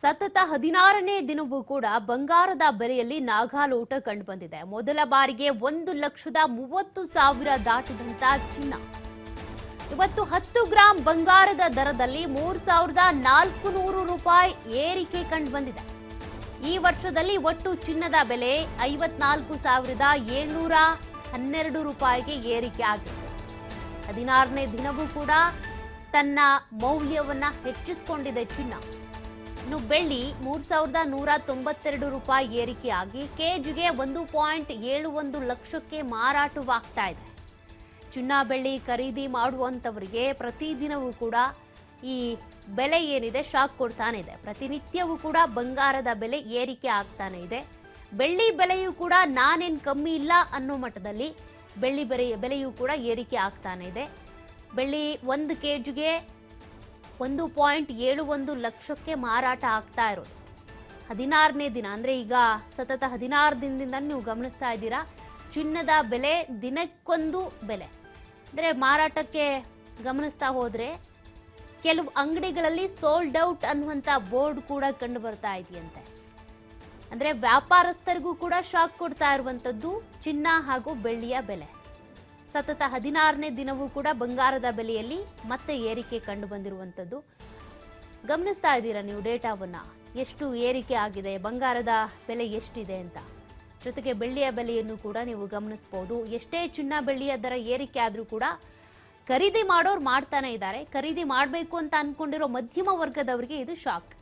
ಸತತ ಹದಿನಾರನೇ ದಿನವೂ ಕೂಡ ಬಂಗಾರದ ಬೆಲೆಯಲ್ಲಿ ನಾಗಾಲೋಟ ಕಂಡುಬಂದಿದೆ. ಮೊದಲ ಬಾರಿಗೆ ಒಂದು ಲಕ್ಷದ ಮೂವತ್ತು ಸಾವಿರ ದಾಟಿದಂತ ಚಿನ್ನ. ಇವತ್ತು ಹತ್ತು ಗ್ರಾಂ ಬಂಗಾರದ ದರದಲ್ಲಿ ಮೂರ್ ಸಾವಿರದ ನಾಲ್ಕು ನೂರು ರೂಪಾಯಿ ಏರಿಕೆ ಕಂಡುಬಂದಿದೆ. ಈ ವರ್ಷದಲ್ಲಿ ಒಟ್ಟು ಚಿನ್ನದ ಬೆಲೆ ಐವತ್ನಾಲ್ಕು ಸಾವಿರದ ಏಳ್ನೂರ ಹನ್ನೆರಡು ರೂಪಾಯಿಗೆ ಏರಿಕೆ ಆಗಿದೆ ಹದಿನಾರನೇ ದಿನವೂ ಕೂಡ ತನ್ನ ಮೌಲ್ಯವನ್ನ ಹೆಚ್ಚಿಸಿಕೊಂಡಿದೆ ಚಿನ್ನ. ಇನ್ನು ಬೆಳ್ಳಿ ಮೂರ್ ಸಾವಿರದ ನೂರ ತೊಂಬತ್ತೆರಡು ರೂಪಾಯಿ ಏರಿಕೆಯಾಗಿ ಕೆಜಿಗೆ ಒಂದು ಪಾಯಿಂಟ್ ಏಳು ಒಂದು ಲಕ್ಷಕ್ಕೆ ಮಾರಾಟವಾಗ್ತಾ ಇದೆ. ಚಿನ್ನ ಬೆಳ್ಳಿ ಖರೀದಿ ಮಾಡುವಂಥವರಿಗೆ ಪ್ರತಿದಿನವೂ ಕೂಡ ಈ ಬೆಲೆ ಏನಿದೆ ಶಾಕ್ ಕೊಡ್ತಾನೆ ಇದೆ. ಪ್ರತಿನಿತ್ಯವೂ ಕೂಡ ಬಂಗಾರದ ಬೆಲೆ ಏರಿಕೆ ಆಗ್ತಾನೆ ಇದೆ. ಬೆಳ್ಳಿ ಬೆಲೆಯೂ ಕೂಡ ನಾನೇನು ಕಮ್ಮಿ ಇಲ್ಲ ಅನ್ನೋ ಮಟ್ಟದಲ್ಲಿ ಬೆಳ್ಳಿ ಬೆಲೆ ಬೆಲೆಯೂ ಕೂಡ ಏರಿಕೆ ಆಗ್ತಾನೆ ಇದೆ. ಬೆಳ್ಳಿ ಒಂದು ಕೆ ಜಿಗೆ ಒಂದು ಪಾಯಿಂಟ್ ಏಳು ಒಂದು ಲಕ್ಷಕ್ಕೆ ಮಾರಾಟ ಆಗ್ತಾ ಇರೋದು. ಹದಿನಾರನೇ ದಿನ, ಅಂದರೆ ಈಗ ಸತತ ಹದಿನಾರು ದಿನದಿಂದ ನೀವು ಗಮನಿಸ್ತಾ ಇದ್ದೀರಾ, ಚಿನ್ನದ ಬೆಲೆ ದಿನಕ್ಕೊಂದು ಬೆಲೆ. ಅಂದರೆ ಮಾರಾಟಕ್ಕೆ ಗಮನಿಸ್ತಾ ಹೋದರೆ ಕೆಲವು ಅಂಗಡಿಗಳಲ್ಲಿ ಸೋಲ್ಡ್ ಔಟ್ ಅನ್ನುವಂಥ ಬೋರ್ಡ್ ಕೂಡ ಕಂಡು ಬರ್ತಾ ಇದೆಯಂತೆ. ಅಂದರೆ ವ್ಯಾಪಾರಸ್ಥರಿಗೂ ಕೂಡ ಶಾಕ್ ಕೊಡ್ತಾ ಇರುವಂಥದ್ದು ಚಿನ್ನ ಹಾಗೂ ಬೆಳ್ಳಿಯ ಬೆಲೆ. ಸತತ ಹದಿನಾರನೇ ದಿನವೂ ಕೂಡ ಬಂಗಾರದ ಬೆಲೆಯಲ್ಲಿ ಮತ್ತೆ ಏರಿಕೆ ಕಂಡು ಬಂದಿರುವಂಥದ್ದು. ಗಮನಿಸ್ತಾ ಇದ್ದೀರಾ ನೀವು ಡೇಟಾವನ್ನ? ಎಷ್ಟು ಏರಿಕೆ ಆಗಿದೆ? ಬಂಗಾರದ ಬೆಲೆ ಎಷ್ಟಿದೆ ಅಂತ? ಜೊತೆಗೆ ಬೆಳ್ಳಿಯ ಬೆಲೆಯನ್ನು ಕೂಡ ನೀವು ಗಮನಿಸ್ಬೋದು. ಎಷ್ಟೇ ಚಿನ್ನ ಬೆಳ್ಳಿಯ ದರ ಏರಿಕೆ ಆದರೂ ಕೂಡ ಖರೀದಿ ಮಾಡೋರು ಮಾಡ್ತಾನೆ ಇದ್ದಾರೆ. ಖರೀದಿ ಮಾಡಬೇಕು ಅಂತ ಅಂದ್ಕೊಂಡಿರೋ ಮಧ್ಯಮ ವರ್ಗದವರಿಗೆ ಇದು ಶಾಕ್.